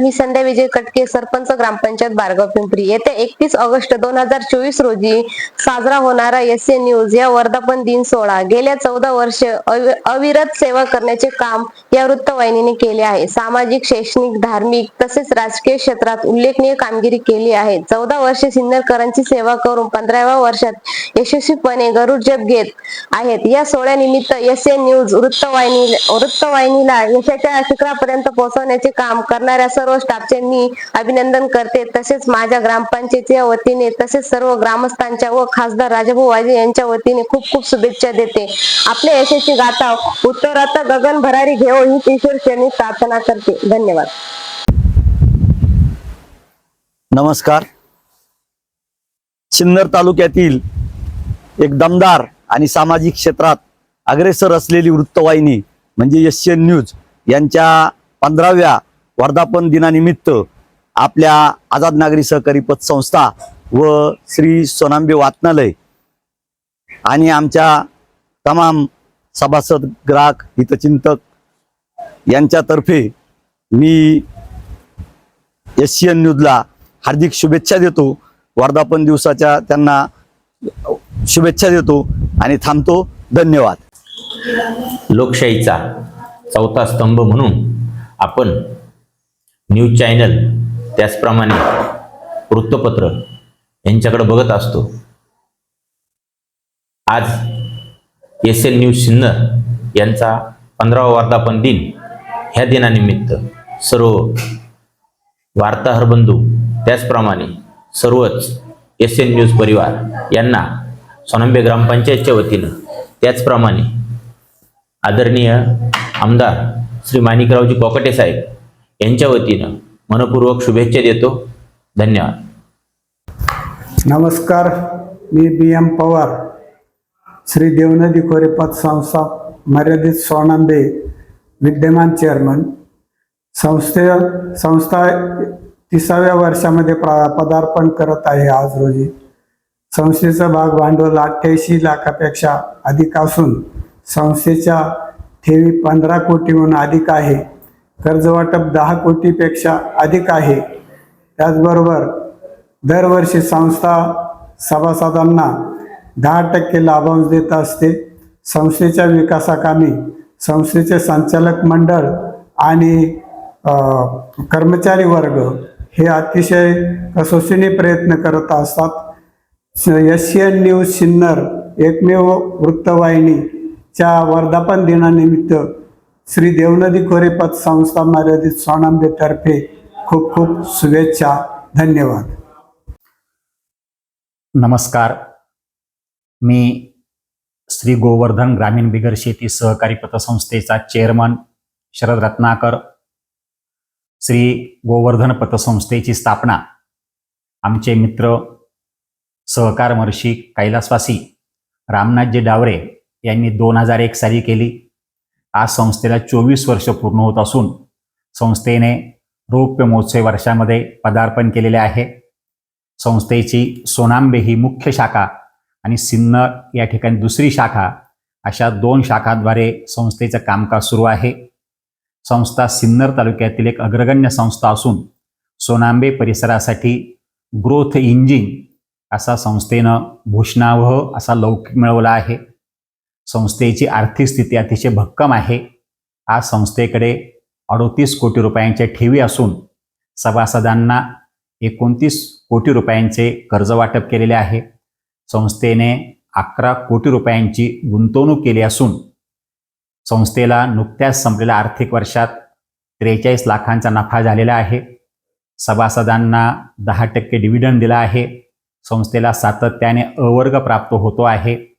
नमस्कार मी संध्या विजय कटके सरपंच ग्रामपंचायत बारगाव पिंपरी. येत्या एकतीस ऑगस्ट दोन हजार चोवीस रोजी साजरा होणारा एस ए न्यूज या वर्धापन दिन सोहळा गेल्या चौदा वर्ष अविरत सेवा करण्याचे काम या वृत्तवाहिनीने केले आहे. सामाजिक शैक्षणिक धार्मिक तसेच राजकीय क्षेत्रात उल्लेखनीय कामगिरी केली आहे. चौदा वर्षे सिन्नरकरांची सेवा करून पंधराव्या वर्षात यशस्वीपणे गरुड जप घेत आहेत. या सोहळ्यानिमित्त एस ए न्यूज वृत्तवाहिनी वृत्तवाहिनीला यशाच्या शिखरापर्यंत पोहोचवण्याचे काम करणाऱ्या सर्व स्टाफचे मी अभिनंदन करते. तसेच माझ्या ग्रामपंचायतीच्या वतीने तसेच सर्व ग्रामस्थांच्या व खासदार राजाभाऊ वाजे यांच्या वतीने खूप खूप शुभेच्छा देते. आपल्या यशस्वी गाथा उत्तरात गगन भरारी घेऊ ही किशोर श्रेणी प्रार्थना करते. धन्यवाद. नमस्कार. सिन्नर तालुक्यातील एक दमदार आणि सामाजिक क्षेत्रात अग्रेसर असलेली वृत्तवाहिनी म्हणजे एशियन न्यूज यांच्या पंधराव्या वर्धापन दिनानिमित्त आपल्या आझाद नागरी सहकारी पतसंस्था व श्री सोनांबे वाचनालय आणि आमच्या तमाम सभासद ग्राहक हितचिंतक यांच्यातर्फे मी एशियन न्यूजला हार्दिक शुभेच्छा देतो. वर्धापन दिवसाच्या त्यांना शुभेच्छा देतो आणि थांबतो. धन्यवाद. लोकशाहीचा चौथा स्तंभ म्हणून आपण न्यूज चॅनल त्याचप्रमाणे वृत्तपत्र यांच्याकडे बघत असतो. आज एस एल न्यूज सिन्नर यांचा पंधरावा वर्धापन दिन ह्या दिनानिमित्त सर्व वार्ताहर बंधू त्याचप्रमाणे सर्वच एस एन न्यूज परिवार यांना सोनंबे ग्रामपंचायतच्या वतीनं त्याचप्रमाणे आदरणीय आमदार श्री माणिकरावजी कोकटे साहेब यांच्या वतीनं मनपूर्वक शुभेच्छा देतो. धन्यवाद. नमस्कार मी बी एम पवार. श्री देवनदी खोरे संस्था मर्यादित स्वानंदे विद्यमान चेअरमन. संस्थे संस्था तिसाव्या वर्षामध्ये प्रा पदार्पण करत आहे आज रोजी. संस्थेचं भाग भांडवल अठ्ठ्याऐंशी लाखापेक्षा अधिक असून संस्थेच्या ठेवी पंधरा कोटीहून अधिक आहे. कर्जवाटप दहा कोटीपेक्षा अधिक आहे. त्याचबरोबर दरवर्षी संस्था सभासदांना दहा टक्के लाभांश देत असते. संस्थेच्या विकासाकामी संस्थेचे संचालक मंडळ आणि कर्मचारी वर्ग हे अतिशय कसोशीने प्रयत्न करत असतात. एशियन न्यूज सिन्नर एकमेव वृत्तवाहिनीच्या वर्धापन दिनानिमित्त श्री देवनदी खोरे पतसंस्था मर्यादित सोनांबेतर्फे खूप खूप शुभेच्छा धन्यवाद. नमस्कार. मी श्री गोवर्धन ग्रामीण बिगर शेती सहकारी पतसंस्थेचा चेअरमन शरद रत्नाकर श्री गोवर्धन पतसंस्थेची स्थापना आमचे मित्र सहकार महर्षी कैलासवासी रामनाथजी डावरे यांनी दोन हजार एक साली केली. आज संस्थेला चोवीस वर्ष पूर्ण होत असून संस्थेने रौप्य महोत्सव वर्षामध्ये पदार्पण केलेले आहे. संस्थेची सोनांबे ही मुख्य शाखा आणि सिन्नर या ठिकाणी दुसरी शाखा अशा दोन शाखांद्वारे संस्थेचं कामकाज सुरू आहे. संस्था सिन्नर तालुक्यातील एक अग्रगण्य संस्था असून सोनांबे परिसरासाठी ग्रोथ इंजिन असा संस्थेनं भूषणावह असा लौकिक मिळवला आहे. संस्थेची आर्थिक स्थिती अतिशय भक्कम आहे. आज संस्थेकडे अडोतीस कोटी रुपयांच्या ठेवी असून सभासदांना एकोणतीस कोटी रुपयांचे कर्ज वाटप केलेले आहे. संस्थेने अकरा कोटी रुपयांची गुंतवणूक केली असून संस्थेला नुकत्याच संपलेल्या आर्थिक वर्षात त्रेचाळीस लाखांचा नफा झालेला आहे. सभासदांना दहा टक्के डिव्हिडंड दिला आहे. संस्थेला सातत्याने अवर्ग प्राप्त होतो आहे.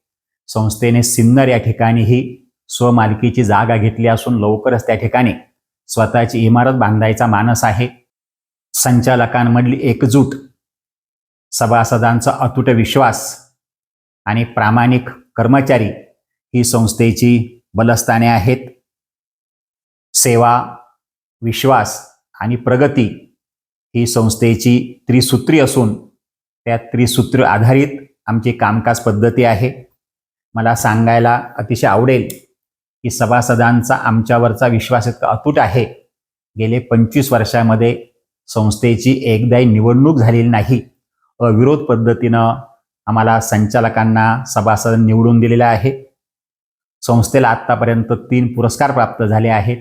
संस्थेने सिन्नर या ठिकाणी ही स्वमालकीची जागा घेतली असून लवकरच त्या ठिकाणी स्वतःची इमारत बांधायचा मानस आहे. संचालकांमधली एकजूट सभासदांचा अतूट विश्वास आणि प्रामाणिक कर्मचारी ही संस्थेची बलस्थाने आहेत. सेवा विश्वास आणि प्रगती ही संस्थेची त्रिसूत्री असून त्या त्रिसूत्र आधारित आमची कामकाज पद्धती आहे. मला सांगायला अतिशय आवडेल की सभासदांचा आमच्यावरचा विश्वास इतका अतूट आहे. गेले पंचवीस वर्षामध्ये संस्थेची एकदाही निवडणूक झालेली नाही. अविरोध पद्धतीनं आम्हाला संचालकांना सभासद निवडून दिलेला आहे. संस्थेला आत्तापर्यंत तीन पुरस्कार प्राप्त झाले आहेत.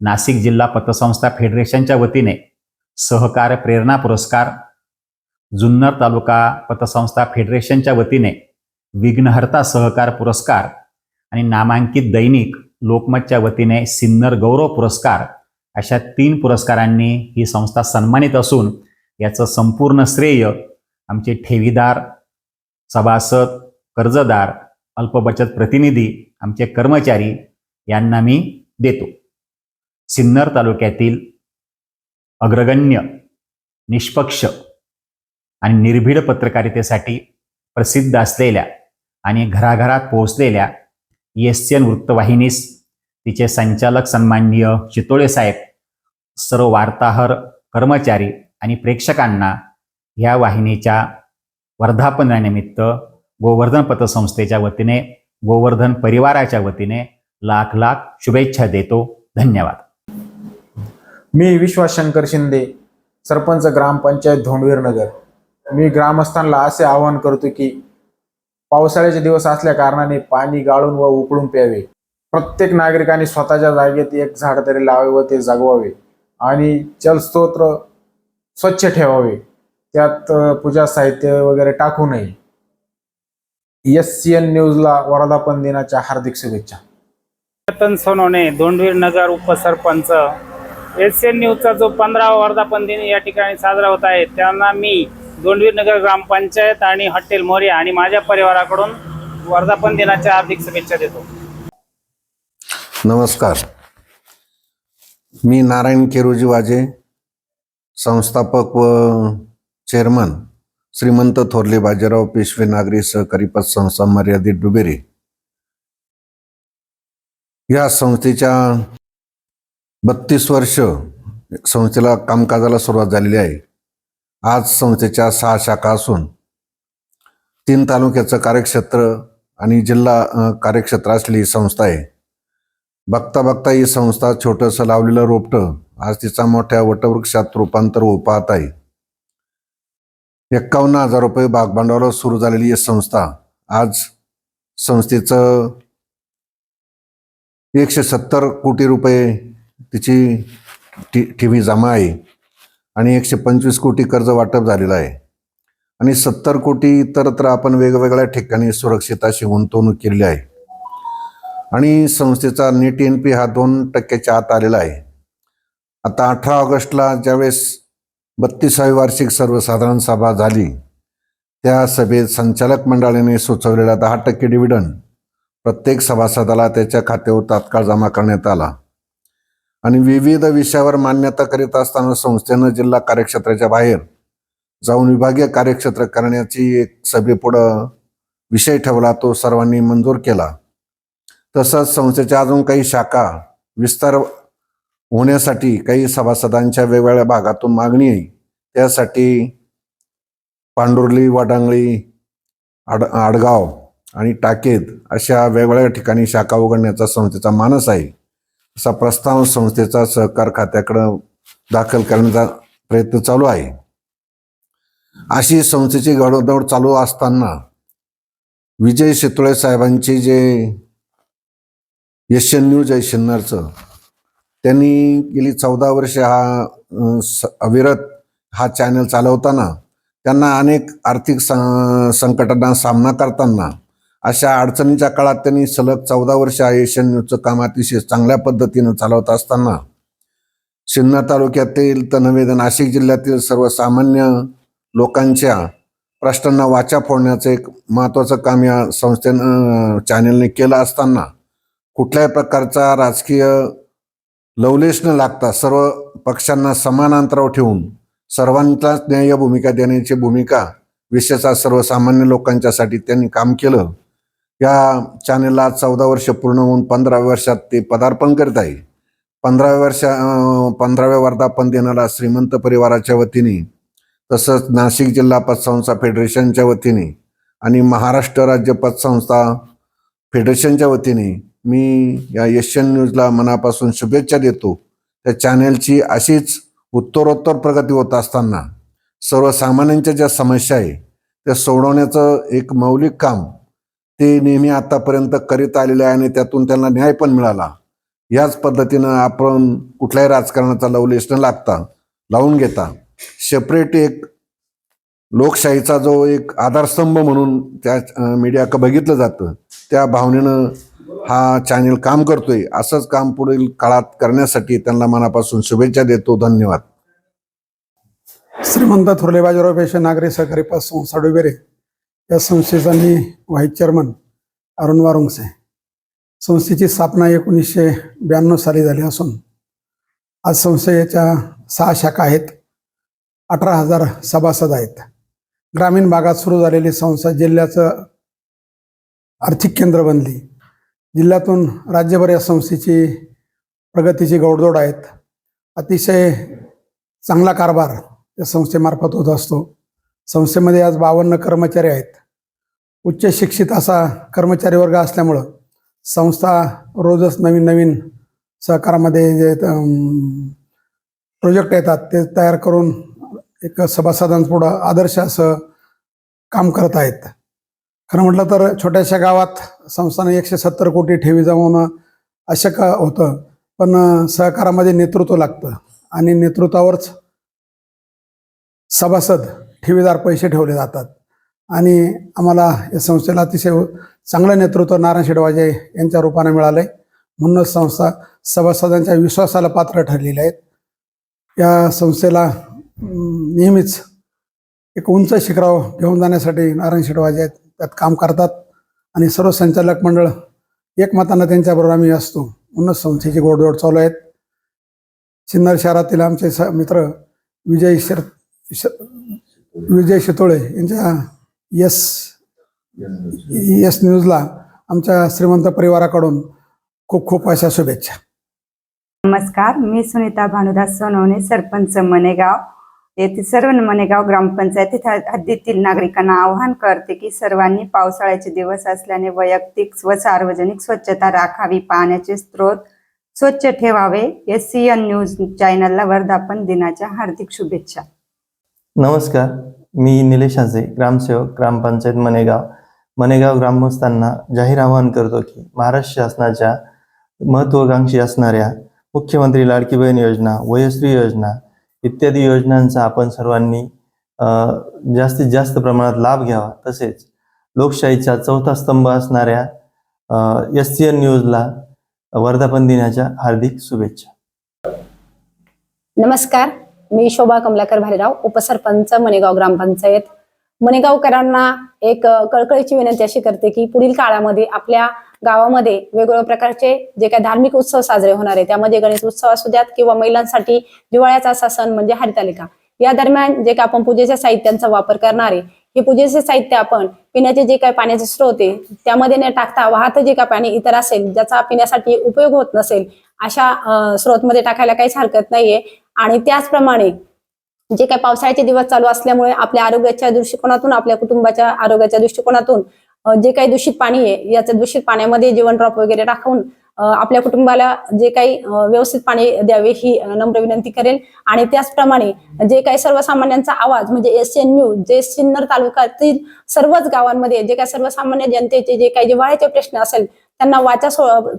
नाशिक जिल्हा पतसंस्था फेडरेशनच्या वतीने सहकार प्रेरणा पुरस्कार जुन्नर तालुका पतसंस्था फेडरेशनच्या वतीने विघ्नहर्ता सहकार पुरस्कार आणि नामांकित दैनिक लोकमतच्या वतीने सिन्नर गौरव पुरस्कार अशा तीन पुरस्कारांनी ही संस्था सन्मानित असून याचं संपूर्ण श्रेय आमचे ठेवीदार सभासद कर्जदार अल्पबचत प्रतिनिधी आमचे कर्मचारी यांना मी देतो. सिन्नर तालुक्यातील अग्रगण्य निष्पक्ष आणि निर्भीड पत्रकारितेसाठी प्रसिद्ध असलेल्या आणि घराघरात पोहोचलेल्या एस एन वृत्तवाहिनीस तिचे संचालक सन्माननीय चितोळे साहेब सर्व वार्ताहर कर्मचारी आणि प्रेक्षकांना ह्या वाहिनीच्या वर्धापनानिमित्त गोवर्धन पतसंस्थेच्या वतीने गोवर्धन परिवाराच्या वतीने लाख लाख शुभेच्छा देतो. धन्यवाद. मी विश्वास शंकर शिंदे सरपंच ग्रामपंचायत धोंडवीर नगर मी ग्रामस्थांना असे आवाहन करतो की पावसाळ्याचे दिवस असल्या कारणाने पाणी गाळून व उकळून प्यावे. प्रत्येक नागरिकाने स्वतःच्या जागेत एक झाड तरी लावे व ते जगवावे आणि जलस्तोत्र स्वच्छ ठेवावे. त्यात पूजा साहित्य वगैरे टाकू नये. एस सी एन न्यूजला वर्धापन दिनाच्या हार्दिक शुभेच्छा. रतन सोनवणे दोंडवीर नगर उपसरपंच. एस एन न्यूजचा जो पंधरावा वर्धापन दिन या ठिकाणी साजरा होत आहे त्यांना मी दोंडवीर नगर ग्रामपंचायत आणि हॉटेल मोर्या आणि माझ्या परिवाराकडून वर्धापन दिनाच्या हार्दिक शुभेच्छा देतो. नमस्कार. मी नारायण केरोजी वाजे संस्थापक व चेअरमन श्रीमंत थोरले बाजीराव पेशवे नागरी सहकारी पतसंस्था मर्यादित डुबेरे. या संस्थेच्या बत्तीस वर्ष संस्थेला कामकाजाला सुरुवात झालेली आहे. आज संस्थेच्या सहा शाखा असून तीन तालुक्याचं कार्यक्षेत्र आणि जिल्हा कार्यक्षेत्र असलेली ही संस्था आहे. बघता बघता ही संस्था छोटंसं लावलेलं रोपटं आज तिचा मोठ्या वटवृक्षात रूपांतर होऊ पाहत आहे. एक्कावन्न हजार रुपये भागभांडवलावर सुरू झालेली ही संस्था आज संस्थेचं एकशे सत्तर कोटी रुपये तिची टी ठेवी जमा आहे. आणि एकशे पंचवीस कोटी कर्ज वाटप झालेलं आहे. आणि सत्तर कोटी इतरत्र आपण वेगवेगळ्या ठिकाणी सुरक्षित अशी गुंतवणूक केलेली आहे. आणि संस्थेचा नेट एन पी हा दोन टक्क्याच्या आत आलेला आहे. आता अठरा ऑगस्टला ज्यावेळेस बत्तीसावी वार्षिक सर्वसाधारण सभा झाली त्या सभेत संचालक मंडळाने सुचवलेला दहा टक्के डिव्हिडंड प्रत्येक सभासदाला त्याच्या खात्यावर तात्काळ जमा करण्यात आला. आणि विविध विषयावर मान्यता करीत असताना संस्थेनं जिल्हा कार्यक्षेत्राच्या बाहेर जाऊन विभागीय कार्यक्षेत्र करण्याची एक सभेपुढं विषय ठेवला तो सर्वांनी मंजूर केला. तसंच संस्थेच्या अजून काही शाखा विस्तार होण्यासाठी काही सभासदांच्या वेगवेगळ्या भागातून मागणी आहे. त्यासाठी पांडुर्ली वडांगळी आड आडगाव आणि टाकेत अशा वेगवेगळ्या ठिकाणी शाखा उघडण्याचा संस्थेचा मानस आहे. असा प्रस्ताव संस्थेचा सहकार खात्याकडं दाखल करण्याचा प्रयत्न चालू आहे. अशी संस्थेची घडवदौड चालू असताना विजय शितोळे साहेबांचे जे एशियन न्यूज आहे शिन्नरचं त्यांनी गेली चौदा वर्ष हा स- अविरत हा चॅनल चालवताना त्यांना अनेक आर्थिक संकटांना सामना करताना अशा अडचणीच्या काळात त्यांनी सलग चौदा वर्ष हा एशियन न्यूजचं काम अतिशय चांगल्या पद्धतीनं चालवत असताना सिन्नर तालुक्यातील तर नव्हे तर नाशिक जिल्ह्यातील सर्वसामान्य लोकांच्या प्रश्नांना वाचा फोडण्याचं एक महत्त्वाचं काम या संस्थेनं चॅनलने केलं असताना कुठल्याही प्रकारचा राजकीय लवलेश न लागता सर्व पक्षांना समान अंतरावर ठेवून सर्वांचाच न्याय्य भूमिका देण्याची भूमिका विशेषतः सर्वसामान्य लोकांच्यासाठी त्यांनी काम केलं. या चॅनेलला चौदा वर्ष पूर्ण होऊन पंधराव्या वर्षात ते पदार्पण करत आहे. पंधराव्या वर्ष पंधराव्या वर्धापन दिनाला श्रीमंत परिवाराच्या वतीने तसंच नाशिक जिल्हा पतसंस्था फेडरेशनच्या वतीने आणि महाराष्ट्र राज्य पतसंस्था फेडरेशनच्या वतीने मी या एशियन न्यूजला मनापासून शुभेच्छा देतो. त्या चॅनेलची अशीच उत्तरोत्तर प्रगती होत असताना सर्वसामान्यांच्या ज्या समस्या आहे त्या सोडवण्याचं एक मौलिक काम ते नेहमी आतापर्यंत करीत आलेले आहे आणि त्यातून त्यांना न्याय पण मिळाला. याच पद्धतीनं आपण कुठल्याही राजकारणाचा लवलेश न लागता लावून घेता सेपरेट एक लोकशाहीचा जो एक आधारस्तंभ म्हणून त्या मीडियाक बघितलं जातं त्या भावनेनं हा चॅनेल काम करतोय. असंच काम पुढील काळात करण्यासाठी त्यांना मनापासून शुभेच्छा देतो. धन्यवाद. श्रीमंत थोरले बाजीराव पेशे नागरी सहकारी साडू साडुबेरे या संस्थेचा मी व्हाईस चेअरमन अरुण वारुंगसे. संस्थेची स्थापना एकोणीसशे ब्याण्णव साली झाली असून आज संस्थेच्या सहा शाखा आहेत. अठरा हजार सभासद आहेत. ग्रामीण भागात सुरू झालेली संस्था जिल्ह्याचं आर्थिक केंद्र बनली. जिल्ह्यातून राज्यभर या संस्थेची प्रगतीची गौडदौड आहेत. अतिशय चांगला कारभार या संस्थेमार्फत होत असतो. संस्थेमध्ये आज बावन्न कर्मचारी आहेत. उच्च शिक्षित असा कर्मचारी वर्ग असल्यामुळं संस्था रोजच नवीन नवीन सहकारामध्ये जे प्रोजेक्ट येतात ते तयार करून एक सभासदांपुढं आदर्श असं काम करत आहेत. खरं म्हटलं तर छोट्याशा गावात संस्थानं एकशे सत्तर कोटी ठेवी जमवणं अशक्य होतं पण सहकारामध्ये नेतृत्व लागतं. आणि नेतृत्वावरच सभासद ठेवीदार पैसे ठेवले जातात. आणि आम्हाला या संस्थेला अतिशय चांगलं नेतृत्व नारायण शेडवाजे यांच्या रूपाने आहे म्हणूनच संस्था सभासदांच्या विश्वासाला पात्र ठरलेली आहेत. या संस्थेला नेहमीच एक उंच शिखराव घेऊन जाण्यासाठी नारायण शेडवाजे आहेत. त्यात काम करतात. आणि सर्व संचालक मंडळ एकमतानं त्यांच्याबरोबर आम्ही असतो. म्हणूनच संस्थेची गोडजोड चालू आहेत. सिन्नर शहरातील आमचे स मित्र विजय शर श विजय शितोळे यांच्या यस यस न्यूजला आमच्या श्रीमंत परिवाराकडून खूप खूप अशा शुभेच्छा. नमस्कार मी सुनीता भानुदास सोनवणे सरपंच मनेगाव. येथे सर्व मनेगाव ग्रामपंचायतीत हद्दीतील नागरिकांना आवाहन करते की सर्वांनी पावसाळ्याचे दिवस असल्याने वैयक्तिक व सार्वजनिक स्वच्छता राखावी. पाण्याचे स्रोत स्वच्छ ठेवावे. एस सी एन न्यूज चॅनलला वर्धापन दिनाच्या हार्दिक शुभेच्छा. नमस्कार मी निलेश हाजे ग्रामसेवक ग्रामपंचायत मनेगाव. मनेगाव ग्रामस्थांना जाहीर आवाहन करतो की महाराष्ट्र शासनाच्या महत्वाकांक्षी असणाऱ्या मुख्यमंत्री लाडकी बहीण योजना वयश्री योजना इत्यादी योजनांचा आपण सर्वांनी जास्तीत जास्त प्रमाणात लाभ घ्यावा. तसेच लोकशाहीचा चौथा स्तंभ असणाऱ्या एस सी एन न्यूजला वर्धापन दिनाच्या हार्दिक शुभेच्छा. नमस्कार. मी शोभा कमलाकर भालेराव उपसरपंच मनेगाव ग्रामपंचायत. मनेगावकरांना एक कळकळीची विनंती अशी करते की पुढील काळामध्ये आपल्या गावामध्ये वेगवेगळ्या प्रकारचे जे काही धार्मिक उत्सव साजरे होणार आहे त्यामध्ये गणेश उत्सव असू द्यात किंवा महिलांसाठी दिवाळ्याचा असा सण म्हणजे हरितालिका. या दरम्यान जे काही आपण पूजेच्या साहित्यांचा वापर करणार आहे हे पूजेचे साहित्य आपण पिण्याचे जे काही पाण्याचे स्रोत आहे त्यामध्ये न टाकता वाहत जे काही पाणी इतर असेल ज्याचा पिण्यासाठी उपयोग होत नसेल अशा स्रोत स्रोतमध्ये टाकायला काहीच हरकत नाहीये. आणि त्याचप्रमाणे जे काही पावसाळ्याचे दिवस चालू असल्यामुळे आपल्या आरोग्याच्या दृष्टिकोनातून आपल्या कुटुंबाच्या आरोग्याच्या दृष्टिकोनातून जे काही दूषित पाणी आहे याच्या दूषित पाण्यामध्ये जीवन ड्रॉप वगैरे टाकून आपल्या कुटुंबाला जे काही व्यवस्थित पाणी द्यावे ही नम्र विनंती करेल. आणि त्याचप्रमाणे जे काही सर्वसामान्यांचा आवाज म्हणजे एस एन न्यूज जे सिन्नर तालुक्यातील सर्वच गावांमध्ये जे काही सर्वसामान्य जनतेचे जे काही जिव्हाळ्याचे प्रश्न असेल त्यांना वाचा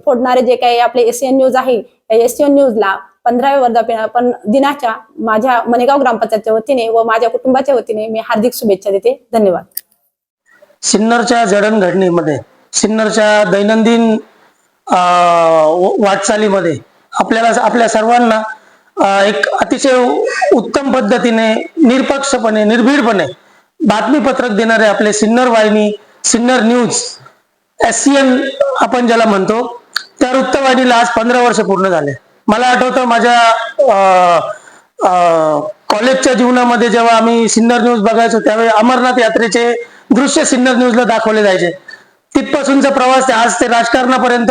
फोडणारे जे काही आपले एस एन न्यूज आहे या एस एन न्यूजला पंधराव्या वर्धापन दिनाच्या माझ्या मनेगाव ग्रामपंचायतच्या वतीने व माझ्या कुटुंबाच्या वतीने मी हार्दिक शुभेच्छा देते. धन्यवाद. सिन्नरच्या जडणघडणीमध्ये सिन्नरच्या दैनंदिन वाटचालीमध्ये आपल्याला आपल्या सर्वांना एक अतिशय उत्तम पद्धतीने निरपक्षपणे निर्भीडपणे बातमीपत्रक देणारे आपले सिन्नर वाहिनी Sinnar news S C N आपण ज्याला म्हणतो त्या वृत्तवाहिनीला आज पंधरा वर्ष पूर्ण झाले. मला आठवतं माझ्या कॉलेजच्या जीवनामध्ये जेव्हा आम्ही सिन्नर न्यूज बघायचो त्यावेळी अमरनाथ यात्रेचे दृश्य सिन्नर न्यूजला दाखवले जायचे. तिथपासूनचा प्रवास ते आज ते राजकारणापर्यंत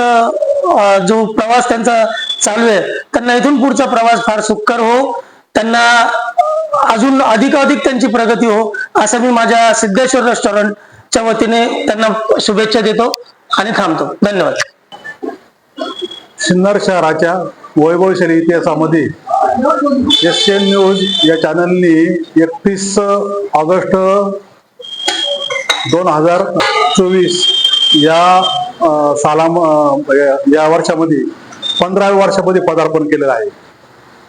जो प्रवास त्यांचा चालू आहे त्यांना इथून पुढचा प्रवास फार सुखकर हो. त्यांना अजून अधिकाधिक त्यांची प्रगती हो असं मी माझ्या सिद्धेश्वर रेस्टॉरंटच्या वतीने त्यांना शुभेच्छा देतो आणि थांबतो. धन्यवाद. सिन्नर शहराच्या वैभवशाली इतिहासामध्ये एस एन न्यूज या चॅनलनी एकतीस ऑगस्ट दोन हजार चोवीस या सालाम साला या- म्हणजे या वर्षामध्ये पंधराव्या वर्षामध्ये पदार्पण केलेलं आहे.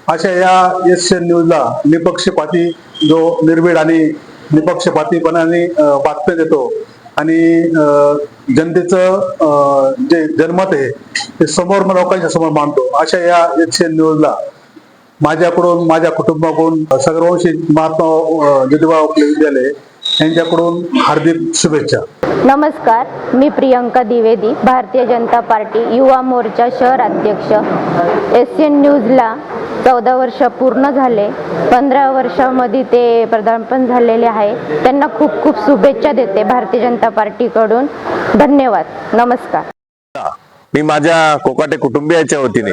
अशा या एस एन न्यूजला निपक्षपाती जो निर्भीड आणि निपक्षपातीपणाने बातम्या देतो आणि अ, जनतेचं जे जनमत आहे ते समोर लोकांच्या समोर मांडतो अशा या एकशे न्यूजला माझ्याकडून माझ्या कुटुंबाकडून सर्वंशी महात्मा ज्योतिबा फुले विद्यालय यांच्याकडून हार्दिक शुभेच्छा. नमस्कार मी प्रियंका द्विवेदी भारतीय जनता पार्टी युवा मोर्चा शहर अध्यक्ष. एस एन न्यूजला चौदा वर्ष पूर्ण झाले. पंधरा वर्षामध्ये ते पदार्पण झालेले आहे. त्यांना खूप खूप शुभेच्छा देते भारतीय जनता पार्टीकडून. धन्यवाद. नमस्कार. मी माझ्या कोकाटे कुटुंबियाच्या वतीने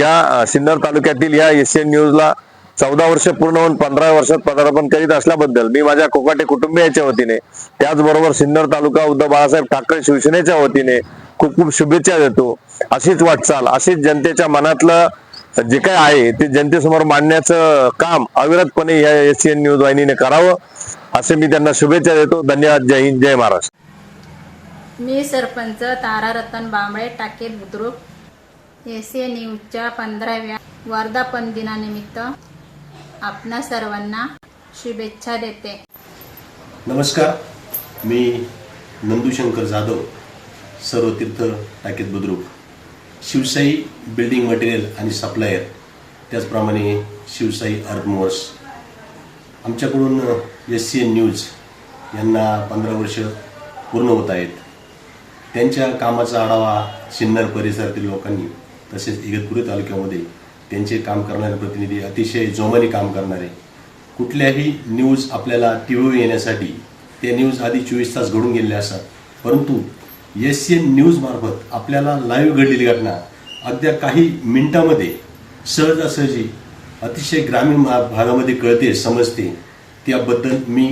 या सिन्नर तालुक्यातील या एस एन न्यूजला चौदा वर्ष पूर्ण होऊन पंधरा वर्षात पदार्पण करीत असल्याबद्दल मी माझ्या कोकाटे कुटुंबियाच्या वतीने त्याचबरोबर सिन्नर तालुका उद्धव बाळासाहेब ठाकरे शिवसेनेच्या वतीने खूप खूप शुभेच्छा देतो. अशीच वाटचाल अशीच जनतेच्या मनातलं जे काय आहे ते जनतेसमोर मांडण्याचं काम अविरतपणे या एस एन न्यूज वाहिनीने करावं असे मी त्यांना शुभेच्छा देतो. धन्यवाद. जय हिंद जय महाराष्ट्र. मी सरपंच तारा रतन बांबळे टाकेत बुद्रुक. एस न्यूजच्या पंधराव्या वर्धापन दिनानिमित्त आपणा सर्वांना शुभेच्छा देते. नमस्कार मी नंदूशंकर जाधव सर्व तीर्थ टाकेत बुद्रुक. शिवसाई बिल्डिंग मटेरियल आणि सप्लायर त्याचप्रमाणे शिवसाई अर्थमोर्स आमच्याकडून एस सी एन न्यूज यांना पंधरा वर्ष पूर्ण होत आहेत. त्यांच्या कामाचा आढावा सिन्नर परिसरातील लोकांनी तसेच इगतपुरी तालुक्यामध्ये त्यांचे काम करणारे प्रतिनिधी अतिशय जोमाने काम करणारे. कुठल्याही न्यूज आपल्याला टी व्हीवर येण्यासाठी ते न्यूज आधी चोवीस तास घडून गेलेले असतात. परंतु एस एन न्यूजमार्फत आपल्याला लाईव्ह घडलेली घटना अगद्या काही मिनिटामध्ये सहजासहजी अतिशय ग्रामीण भा भागामध्ये कळते समजते. त्याबद्दल मी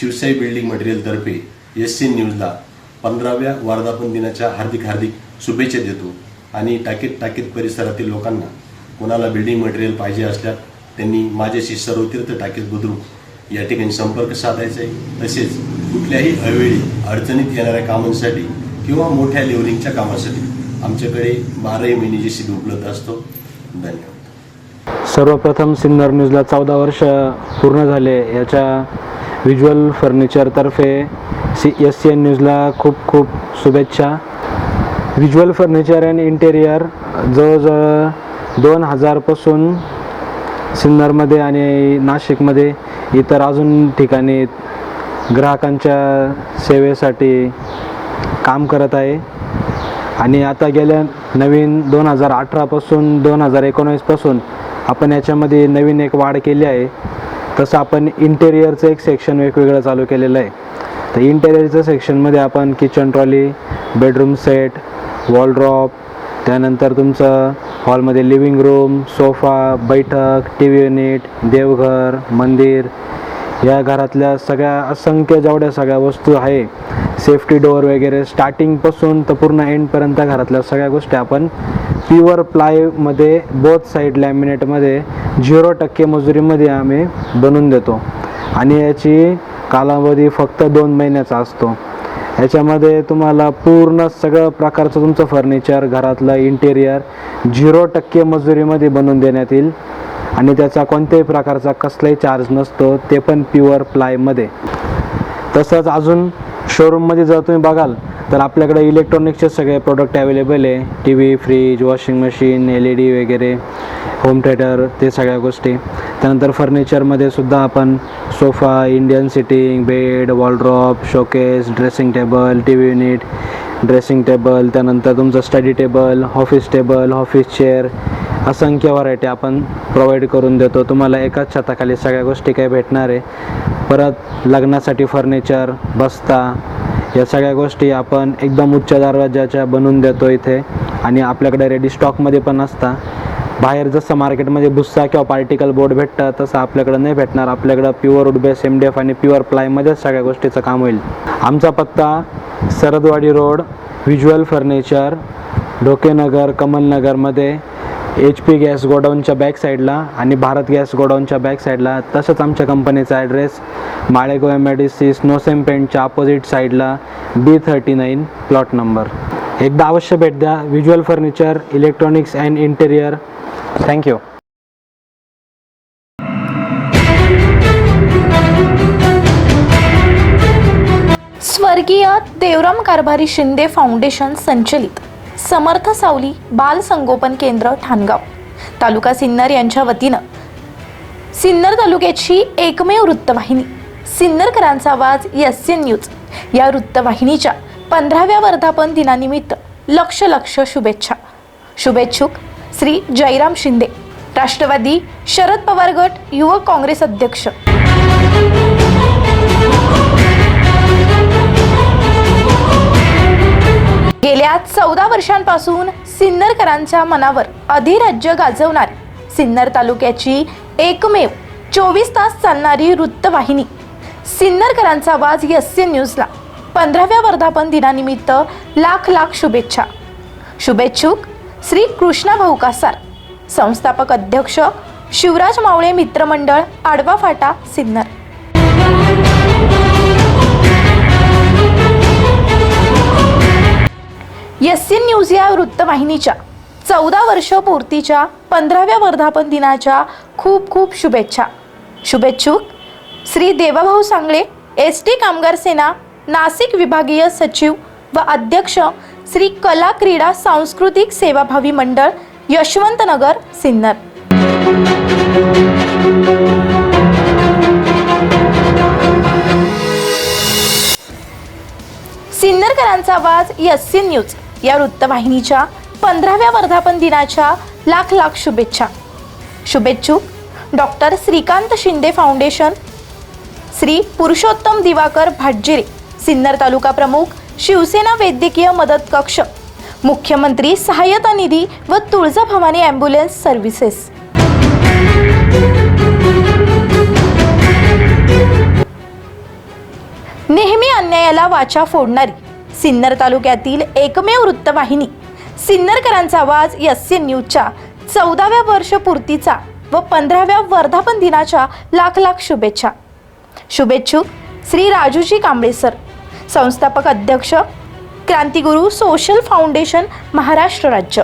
शिवसाई बिल्डिंग मटेरियलतर्फे एस एन न्यूजला पंधराव्या वर्धापन दिनाच्या हार्दिक हार्दिक शुभेच्छा देतो. आणि टाकीत टाकीत परिसरातील लोकांना कोणाला बिल्डिंग मटेरियल पाहिजे असल्यास त्यांनी माझ्याशी सर्व तीर्थ टाकीत बुद्रुक या ठिकाणी संपर्क साधायचा आहे तसेच कुठल्याही अवेळी अडचणीत येणाऱ्या कामांसाठी किंवा मोठ्या लेवलिंगच्या कामासाठी आमच्याकडे बाराही महिने जी उपलब्ध असतो. धन्यवाद. सर्वप्रथम सिन्नर न्यूजला चौदा वर्ष पूर्ण झाले. याच्या व्हिज्युअल फर्निचरतर्फे सी एस सी एन न्यूजला खूप खूप शुभेच्छा. व्हिज्युअल फर्निचर अँड इंटेरियर जवळजवळ दोन हजारपासून सिन्नरमध्ये आणि नाशिकमध्ये इतर अजून ठिकाणी ग्राहकांच्या सेवेसाठी काम करत आहे. आणि आता गेल्या नवीन दोन हजार अठरापासून दोन हजार एकोणीसपासून आपण याच्यामध्ये नवीन एक वाढ केली आहे. तसं आपण इंटेरियरचं एक सेक्शन वेगवेगळं चालू केलेलं आहे. तर इंटेरियरच्या सेक्शनमध्ये आपण kitchen trolley bedroom set wardrobe त्यानंतर तुमचं हॉलमध्ये लिव्हिंग रूम सोफा बैठक टी व्ही युनिट देवघर मंदिर या घरातल्या सगळ्या असंख्य जेवढ्या सगळ्या वस्तू आहे सेफ्टी डोअर वगैरे स्टार्टिंगपासून तर पूर्ण एंडपर्यंत घरातल्या सगळ्या गोष्टी आपण प्युअर प्लायमध्ये बोथ साईड लॅमिनेटमध्ये झिरो टक्के मजुरीमध्ये आम्ही बनवून देतो. आणि याची कालावधी फक्त दोन महिन्याचा असतो. याच्यामध्ये तुम्हाला पूर्ण सगळं प्रकारचं तुमचं फर्निचर घरातलं इंटेरियर झिरो टक्के मजुरीमध्ये बनवून देण्यात येईल. आणि त्याचा कोणत्याही प्रकारचा कसलाही चार्ज नसतो ते पण प्युअर प्लायमध्ये तसंच अजून शोरूममध्ये जर तुम्ही बघाल तर आपल्याकडे इलेक्ट्रॉनिक्सचे सगळे प्रोडक्ट अवेलेबल आहे. T V fridge washing machine L E D वगैरे होम थिएटर ते सगळ्या गोष्टी. त्यानंतर फर्निचरमध्ये सुद्धा आपण sofa Indian sitting bed wardrobe showcase dressing table T V unit dressing table त्यानंतर तुमचं study table office table office chair असंख्य व्हरायटी आपण प्रोव्हाइड करून देतो. तुम्हाला एकाच छताखाली सगळ्या गोष्टी काही भेटणार आहे. परत लग्नासाठी फर्निचर बस्ता या सगळ्या गोष्टी आपण एकदम उच्च दरवाजाच्या बनवून देतो इथे. आणि आपल्याकडे रेडी स्टॉकमध्ये पण असता. बाहेर जसं मार्केटमध्ये भुस्सा किंवा पार्टिकल बोर्ड भेटतं तसं आपल्याकडं नाही भेटणार. आपल्याकडं प्युअर उडबेस एम डी एफ आणि प्युअर प्लायमध्येच सगळ्या गोष्टीचं काम होईल. आमचा पत्ता Sardwadi road visual furniture Dokenagar कमलनगरमध्ये. H P gas गोडाऊनच्या बॅक साईडला आणि भारत गॅस गोडाऊनच्या बॅक साईडला तसंच आमच्या कंपनीचा address Malegaon M I D C Snowcem पेंटच्या opposite साईडला B thirty nine plot number एकदा अवश्य भेट द्या. Visual furniture electronics and interior thank you स्वर्गीय देवराम कारभारी शिंदे फाउंडेशन संचलित. समर्थ सावली बाल संगोपन केंद्र ठाणगाव. तालुका सिन्नर यांच्या वतीनं सिन्नर तालुक्याची एकमेव वृत्तवाहिनी सिन्नरकरांचा आवाज एस एन न्यूज या वृत्तवाहिनीच्या पंधराव्या वर्धापन दिनानिमित्त लक्ष लक्ष शुभेच्छा. शुभेच्छुक श्री जयराम शिंदे राष्ट्रवादी शरद पवार गट युवक काँग्रेस अध्यक्ष. गेल्या चौदा वर्षांपासून सिन्नरकरांच्या मनावर अधिराज्य गाजवणार सिन्नर तालुक्याची एकमेव चोवीस तास चालणारी वृत्तवाहिनी. सिन्नरकरांचा आवाज यस्य एन न्यूजला. पंधराव्या वर्धापन दिनानिमित्त लाख लाख शुभेच्छा. शुभेच्छुक श्री कृष्णा भाऊ कासार संस्थापक अध्यक्ष शिवराज मावळे मित्रमंडळ आडवा फाटा सिन्नर. एन न्यूज या वृत्तवाहिनीच्या चौदा वर्ष पूर्तीच्या पंधराव्या वर्धापन दिनाच्या खूप खूप शुभेच्छा. शुभेच्छुक श्री देवाभाऊ सांगळे एस टी कामगार सेना नाशिक विभागीय सचिव व अध्यक्ष श्री कला क्रीडा सांस्कृतिक सेवाभावी मंडळ यशवंतनगर सिन्नर. सिन्नरकरांचा आवाज यस्सी न्यूज. या वृत्तवाहिनीच्या पंधराव्या वर्धापन दिनाच्या लाख लाख शुभेच्छा. शुभेच्छुक डॉक्टर श्रीकांत शिंदे फाउंडेशन श्री पुरुषोत्तम दिवाकर भाटजिरे सिन्नर तालुका प्रमुख शिवसेना वैद्यकीय मदत कक्ष मुख्यमंत्री सहाय्यता निधी व तुळजाभवानी ॲम्ब्युलन्स सर्व्हिसेस. नेहमी अन्यायाला वाचा फोडणारी सिन्नर तालुक्यातील एकमेव वृत्तवाहिनी. सिन्नरकरांचा आवाज एस सी न्यूजच्या चौदाव्या वर्षपूर्तीचा व पंधराव्या वर्धापन दिनाच्या लाख लाख शुभेच्छा. शुभेच्छुक श्री राजूजी कांबळे सर संस्थापक अध्यक्ष क्रांतीगुरू सोशल फाउंडेशन महाराष्ट्र राज्य.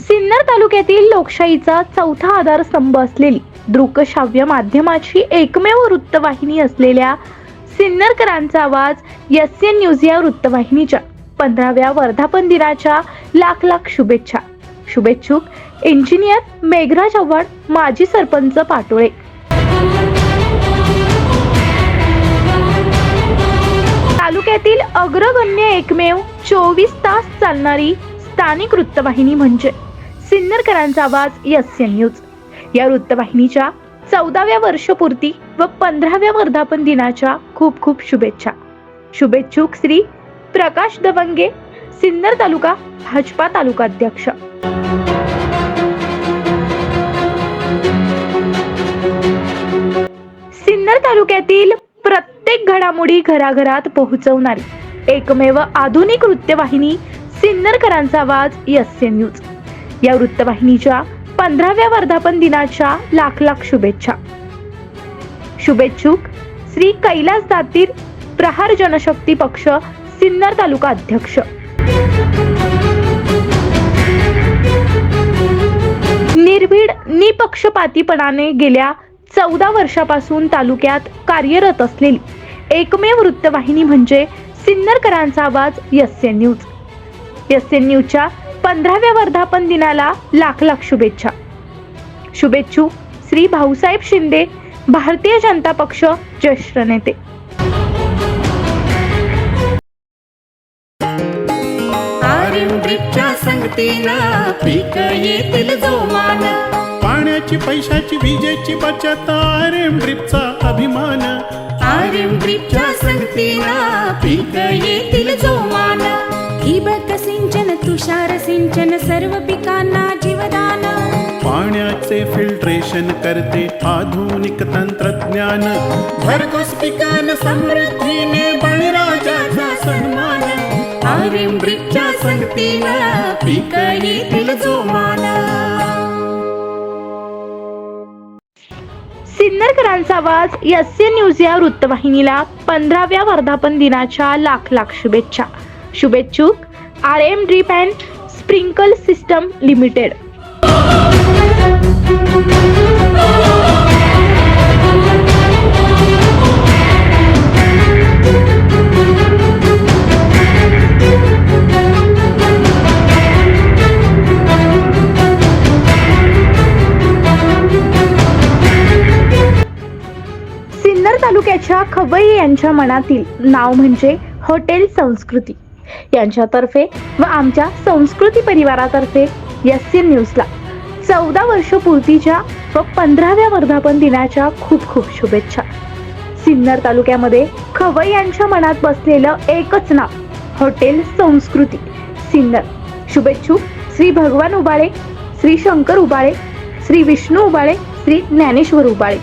सिन्नर तालुक्यातील लोकशाहीचा चौथा आधारस्तंभ असलेली दृकश्राव्य माध्यमाची एकमेव वृत्तवाहिनी असलेल्या सिन्नरकरांचा आवाज एस एन न्यूज या वृत्तवाहिनीच्या पंधराव्या वर्धापन दिनाच्या लाख लाख शुभेच्छा. शुभेच्छुक इंजिनियर मेघराज आव्हाड माजी सरपंच पाटोळे. तालुक्यातील अग्रगण्य एकमेव चोवीस तास चालणारी स्थानिक वृत्तवाहिनी म्हणजे सिन्नरकरांचा आवाज एस एन न्यूज. या वृत्तवाहिनीच्या चौदाव्या वर्षपूर्ती व पंधराव्या वर्धापन दिनाच्या खूप खूप शुभेच्छा. शुभेच्छुक श्री प्रकाश दवंगे सिन्नर तालुका भाजपा तालुका अध्यक्ष सिन्नर तालुक्यातील प्रत्येक घडामोडी घराघरात पोहोचवणारी एकमेव आधुनिक वृत्तवाहिनी सिन्नरकरांचा आवाज एस न्यूज. या वृत्तवाहिनीच्या पंधराव्या वर्धापन दिनाच्या लाख लाख शुभेच्छा. शुभेच्छुक श्री कैलास दातीर प्रहार जनशक्ती पक्ष सिन्नर तालुका अध्यक्ष. निर्भीड निपक्षपातीपणाने गेल्या चौदा वर्षापासून तालुक्यात कार्यरत असलेली एकमेव वृत्तवाहिनी म्हणजे सिन्नरकरांचा आवाज S N news. S N न्यूजच्या पंधराव्या वर्धापन दिनाला लाख लाख शुभेच्छा. शुभेच्छुक श्री भाऊसाहेब शिंदे भारतीय जनता पक्ष ज्येष्ठ नेते. पाण्याची पैशाची विजेची बचत आर एम ड्रिपचा अभिमान. आर्यम ड्रिपच्या संगतीनं पीक येतील जोमान. सिंचन तुषार सिंचन सर्व पिकांना जीवदान. पाण्याचे फिल्ट्रेशन करते आधुनिक तंत्रज्ञान. भरघोस पिकान समृद्धीने बळीराजाचा सन्मान. आर एम ड्रिपच्या संगतीला पीक येतील जोमाना सिन्नरकरांचा आवाज एस न्यूज या वृत्तवाहिनीला पंधराव्या वर्धापन दिनाच्या लाख लाख शुभेच्छा. शुभेच्छुक R M drip and sprinkle system limited. Sinnar तालुक्याच्या खवई यांच्या मनातील नाव म्हणजे हॉटेल संस्कृती. यांच्यातर्फे व आमच्या संस्कृती परिवारातर्फे एस सी न्यूजला चौदा वर्ष पूर्तीच्या व पंधराव्या वर्धापन दिनाच्या खूप खूप शुभेच्छा. सिन्नर तालुक्यामध्ये खवई यांच्या मनात बसलेलं एकच नाव हॉटेल संस्कृती सिन्नर. शुभेच्छू श्री भगवान उबाळे श्री शंकर उबाळे श्री विष्णू उबाळे श्री ज्ञानेश्वर उबाळे.